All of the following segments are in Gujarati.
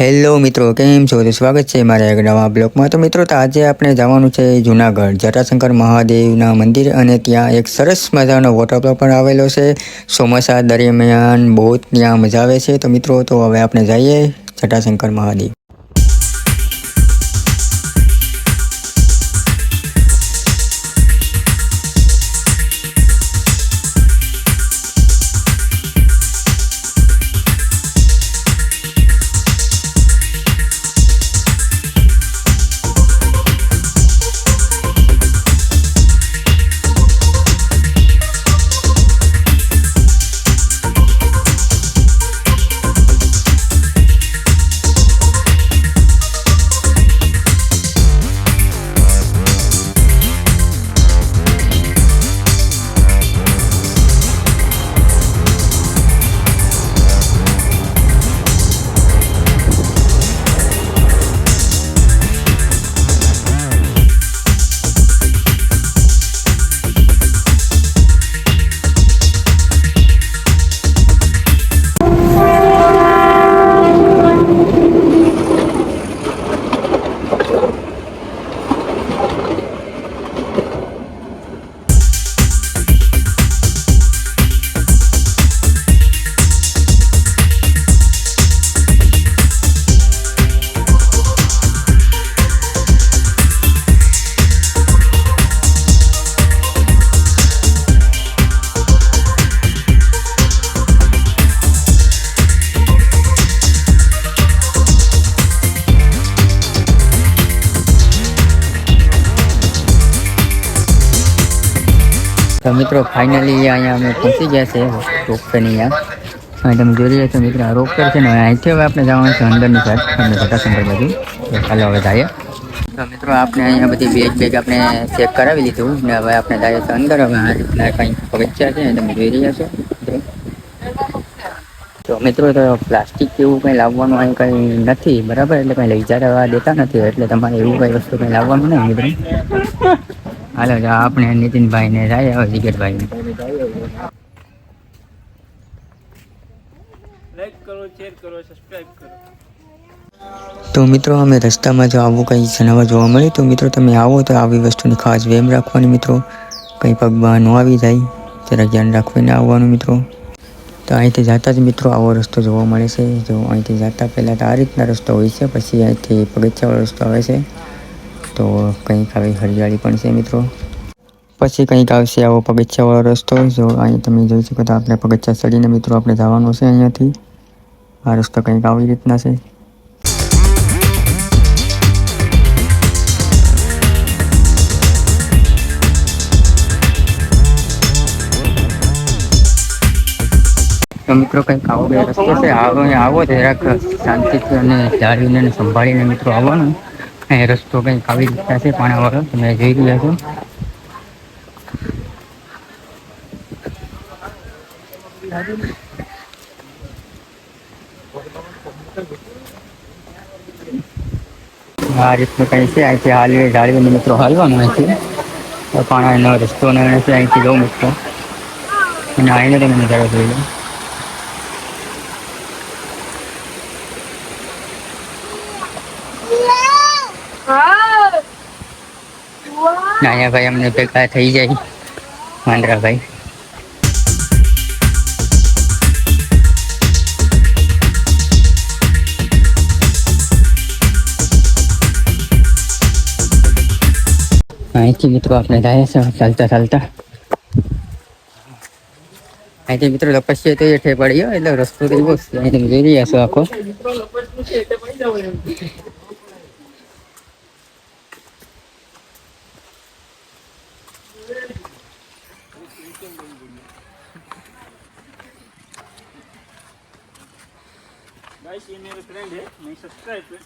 હેલો મિત્રો, કેમ છો? તો સ્વાગત છે મારા એક નવા બ્લોગમાં. તો મિત્રો, તો આજે આપણે જવાનું છે જુનાગઢ. જટાશંકર મહાદેવના મંદિર અને ત્યાં એક સરસ મજાનો વોટરફોલ પણ આવેલો છે. ચોમાસા દરમિયાન બહુ ત્યાં મજા આવે છે. તો મિત્રો, તો હવે આપણે જઈએ જટાશંકર મહાદેવ. તો મિત્રો ફાઇનલી અહીંયા અમે પહોંચી ગયા છે રોપવેની અહીંયા. તમે જોઈ રહ્યા છો મિત્રો, આ રોપવે છે ને, અહીંથી હવે આપણે જવાનું છે અંદરની સાઈડ અને જટાશંકર બાજુ. ચાલો હવે જઈએ. તો મિત્રો, આપણે અહીંયા બધી બેગ બેગ આપણે ચેક કરાવી લીધું ને હવે આપણે જઈએ છીએ અંદર. હવે આ રીતના કંઈ પગથિયા છે તમે જોઈ રહ્યા છો. તો મિત્રો, તો પ્લાસ્ટિક એવું કંઈ લાવવાનું અહીં કંઈ નથી, બરાબર? એટલે કંઈ લઈ જવા દેતા નથી, એટલે તમારે એવું કંઈ વસ્તુ કંઈ લાવવાનું નહીં, મિત્રો. હાલો તો આપણે નીતિનભાઈ ને જાય હવે જીગરભાઈ ને લાઈક કરો શેર કરો સબસ્ક્રાઇબ કરો. તો મિત્રો અમે રસ્તામાં જો આવું કંઈ જણાવવા જોવા મળે તો મિત્રો તમે આવો તો આવી વસ્તુની ખાસ વેમ રાખવાની મિત્રો. કંઈ પગમાં ન આવી જાય જરા ધ્યાન રાખવીને આવવાનું મિત્રો. તો અહીંથી જતા જ મિત્રો આવો રસ્તો જોવા મળે છે. જો અહીંથી જતા પહેલાં તો આ રીતના રસ્તો હોય છે પછી અહીંથી પગથિયાવાળો રસ્તો આવે છે. તો કંઈક આવી હરિયાળી પણ છે મિત્રો. પછી કંઈક આવશે આવો પગથિયાવાળો રસ્તો. જો અહીં તમે જોઈ શકો તો આપણે પગથિયા ચડીને મિત્રો આપણે જવાનું છે અહીંયાથી. આ રસ્તો કંઈક આવી રીતના છે. મિત્રો કંઈક આવો બે રસ્તો છે. આવો આવો જરાક શાંતિથી અને જાળવીને સંભાળીને મિત્રો આવવાનું. એ રસ્તો કંઈક આવી રીતના છે? પાણાવાળો તમે જોઈ રહ્યા છો. આ રીતનું કંઈ છે? અહીંથી હાલવે જાળવીને મિત્રો હાલવાનું અહીંથી પાણાનો રસ્તો ને અહીંથી જવું મિત્રો. અને આવીને તમે નજારો જોઈ લો. નાયા ભાઈ અમને ભેગા થઈ જાય. માંદરાભાઈ અહીંથી મિત્રો આપણે જાય છે ચાલતા ચાલતા. અહીંથી મિત્રો તપસ્યા તો એઠે પડી ગયો એટલે રસ્તો તો એવો જોઈ રહ્યા છો આખો. गाइस ये मेरे फ्रेंड है मैं सब्सक्राइब है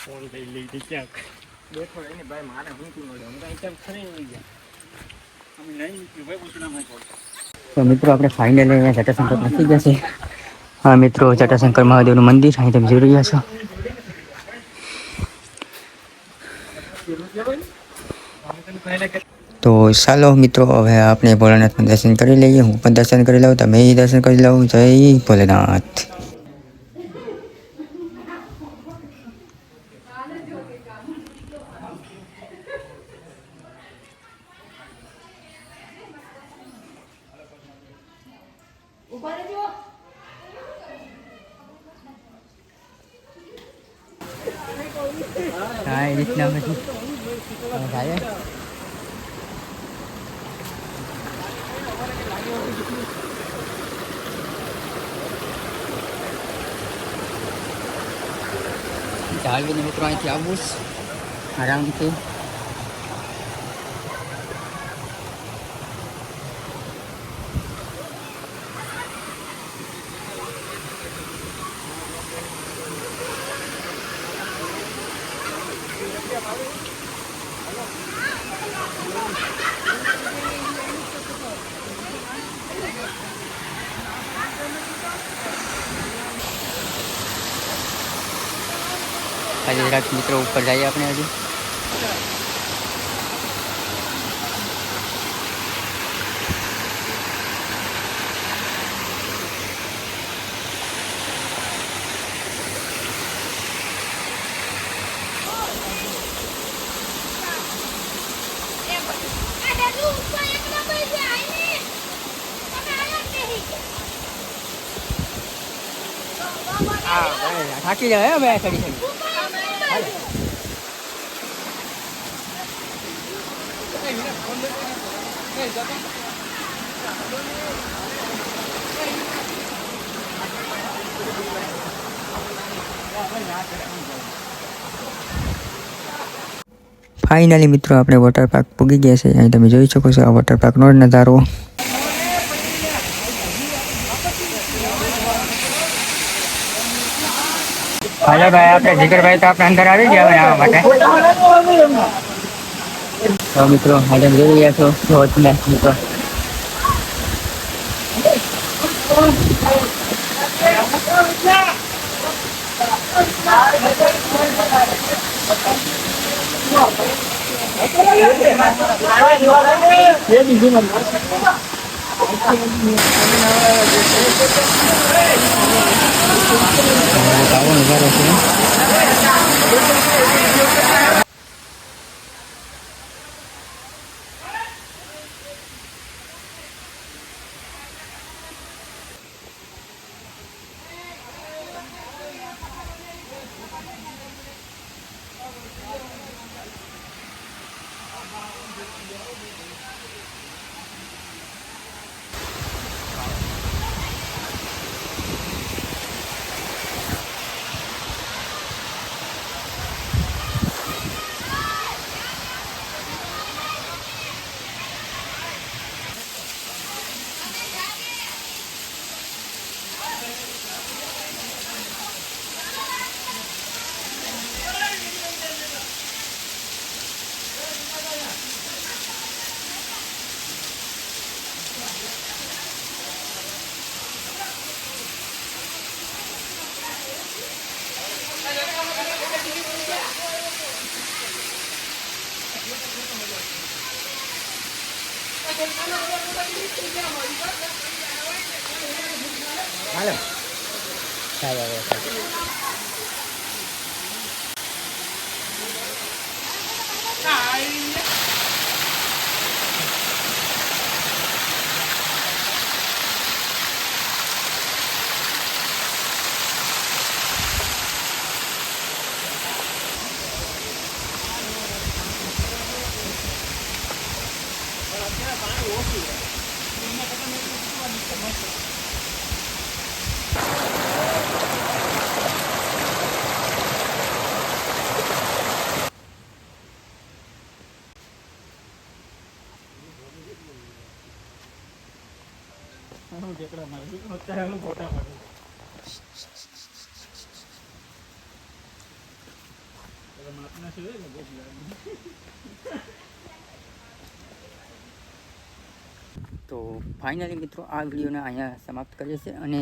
ફોન લઈ લીધી ક્યાંક બેઠો એને ભાઈ મારે હું તું મળે હું કાંઈ કેમ ખરી નહીં ગયા અમે નહીં નીકળ્યું ભાઈ ઉતરામાં પડે તો મિત્રો આપણે ફાઇનલી અહીંયા જટાશંકર પહોંચી ગયા છે હા મિત્રો જટાશંકર મહાદેવનું મંદિર અહીં તમે જોઈ રહ્યા છો તો ચાલો મિત્રો હવે આપણે ભોળાનાથના દર્શન કરી લઈએ. હું પણ દર્શન કરી લઉં, તમે દર્શન કરી લઉં. જય ભોલેનાથ. હા, એ રીતના પછી થાય ચાલીને મિત્રો અહીંથી આવવું જ આરામથી આજે જરાક મિત્રો ઉપર જઈએ આપણે હજુ. થાકી જાય હવે ચડી ફાઇનલી મિત્રો, આપણે વોટર પાર્ક પૂગી ગયા છે. અહીં તમે જોઈ શકો છો, આ વોટર પાર્કનો નજારો. હાલો ભાઈ, આપણે જીગરભાઈ તો આપણે અંદર આવી ગયા આવવા માટે. તો મિત્રો, હાલે, જોઈ રહ્યા છો, ધોધને મિત્રો. આવો નજારો છે હાલો ચાલો હવે હું ઠેકડા મારું છું. અત્યારે હું ફોટા પાડું પેલા માપના છે ને બહુ જ લાગે. તો ફાઇનલી મિત્રો, આ વિડીયોને અહીંયા સમાપ્ત કરીએ છીએ અને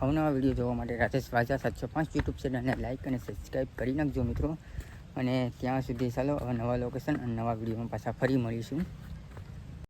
અવનવા વીડિયો જોવા માટે રાજેશ વાજા સાતસો પાંચ યુટ્યુબ ચેનલને લાઇક અને સબસ્ક્રાઈબ કરી નાખજો મિત્રો. અને ત્યાં સુધી ચાલો નવા લોકેશન અને નવા વિડીયોમાં પાછા ફરી મળીશું.